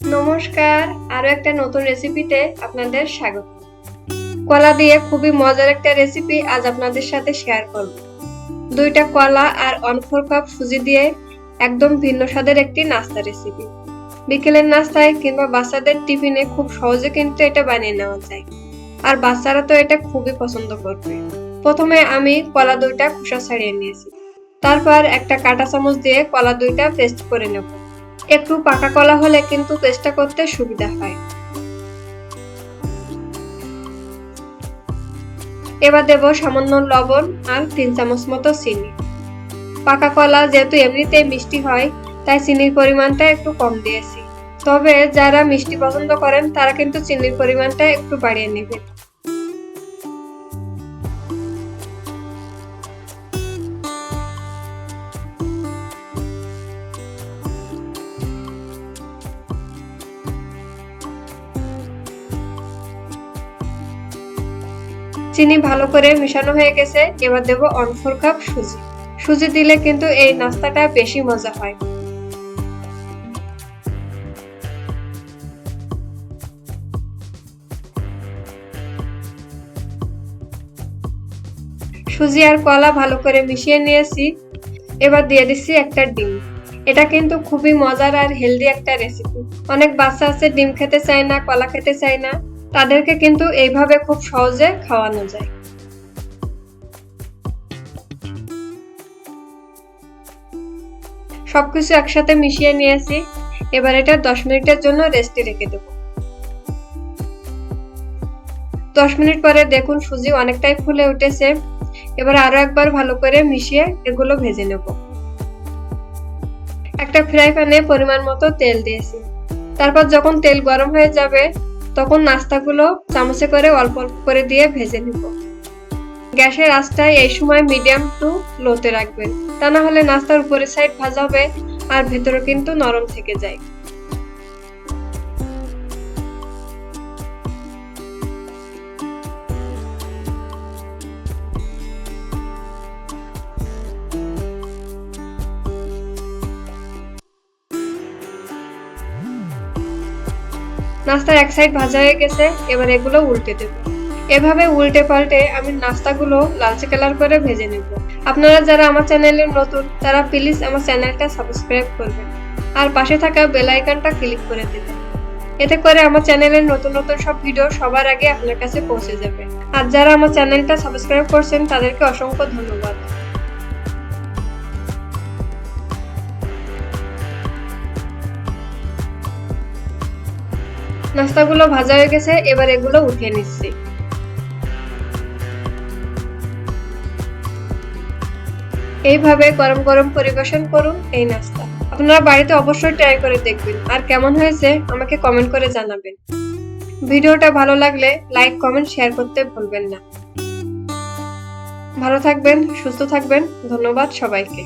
নমস্কার, আরও একটা নতুন রেসিপিতে আপনাদের স্বাগত। কলা দিয়ে খুবই মজার একটা রেসিপি আজ আপনাদের সাথে শেয়ার করব। দুইটা কলা আর ওয়ান ফোর কাপ সুজি দিয়ে একদম ভিন্ন স্বাদের একটি নাস্তা রেসিপি বিকেলের নাস্তায় কিংবা বাচ্চাদের টিফিনে খুব সহজে কিন্তু এটা বানিয়ে নেওয়া যায়। আর বাচ্চারা তো এটা খুবই পছন্দ করবে। প্রথমে আমি কলা দুইটা খোসা ছাড়িয়ে নিয়েছি। তারপর একটা কাঁটা চামচ দিয়ে কলা দুইটা পেস্ট করে নেব। একটু পাকা কলা হলে কিন্তু পেস্টটা করতে সুবিধা হয়। এবার দেব সামান্য লবণ আর তিন চামচ মতো চিনি। পাকা কলা যেহেতু এমনিতেই মিষ্টি হয়, তাই চিনির পরিমাণটা একটু কম দিয়েছি। তবে যারা মিষ্টি পছন্দ করেন, তারা কিন্তু চিনির পরিমাণটা একটু বাড়িয়ে নেবেন। চিনি ভালো করে মিশানো হয়ে গেছে, এবার দেব অন ফোর কাপ সুজি। সুজি দিলে কিন্তু এই নাস্তাটা বেশি মজা হয়। সুজি আর কলা ভালো করে মিশিয়ে নিয়েছি। এবার দিয়ে দিচ্ছি একটা ডিম। এটা কিন্তু খুবই মজার আর হেলদি একটা রেসিপি অনেক বাচ্চা আছে, ডিম খেতে চায় না, কলা খেতে চায় না। তাদেরকে কিন্তু এইভাবে খুব সহজে খাওয়ানো যায়। সবকিছু একসাথে মিশিয়ে নিয়েছি। এবার এটা দশ মিনিটের জন্য রেস্টে রেখে দেবো। দশ মিনিট পরে দেখুন সুজি অনেকটাই ফুলে উঠেছে। এবার আরও একবার ভালো করে মিশিয়ে এগুলো ভেজে নেব। একটা ফ্রাই প্যানে পরিমাণ মতো তেল দিয়েছি। তারপর যখন তেল গরম হয়ে যাবে তখন নাস্তাগুলো চামচে করে অল্প অল্প করে দিয়ে ভেজে নিব। গ্যাসের আঁচটায় এই সময় মিডিয়াম টু লোতে রাখবেন। তা না হলে নাস্তার উপরের সাইড ভাজা হবে আর ভেতরে কিন্তু নরম থেকে যায়। নাস্তার এক সাইড ভাজা হয়ে গেছে, এবার এগুলো উল্টে দেব। এভাবে উল্টে পাল্টে আমি নাস্তাগুলো লালচে কালার করে ভেজে নেব। আপনারা যারা আমার চ্যানেলে নতুন, তারা প্লিজ আমার চ্যানেলটা সাবস্ক্রাইব করবেন। আর পাশে থাকা বেল আইকনটা ক্লিক করে দেবেন। এতে করে আমার চ্যানেলের নতুন নতুন সব ভিডিও সবার আগে আপনার কাছে পৌঁছে যাবে। আর যারা আমার চ্যানেলটা সাবস্ক্রাইব করছেন, তাদেরকে অসংখ্য ধন্যবাদ। নাস্তাগুলো ভাজা হয়ে গেছে, এবার এগুলো উঠিয়ে নিচ্ছি। এইভাবে গরম গরম পরিবেশন করুন এই নাস্তা। আপনারা বাড়িতে অবশ্যই ট্রাই করে দেখবেন। আর কেমন হয়েছে আমাকে কমেন্ট করে জানাবেন। ভিডিওটা ভালো লাগলে লাইক কমেন্ট শেয়ার করতে ভুলবেন না। ভালো থাকবেন, সুস্থ থাকবেন। ধন্যবাদ সবাইকে।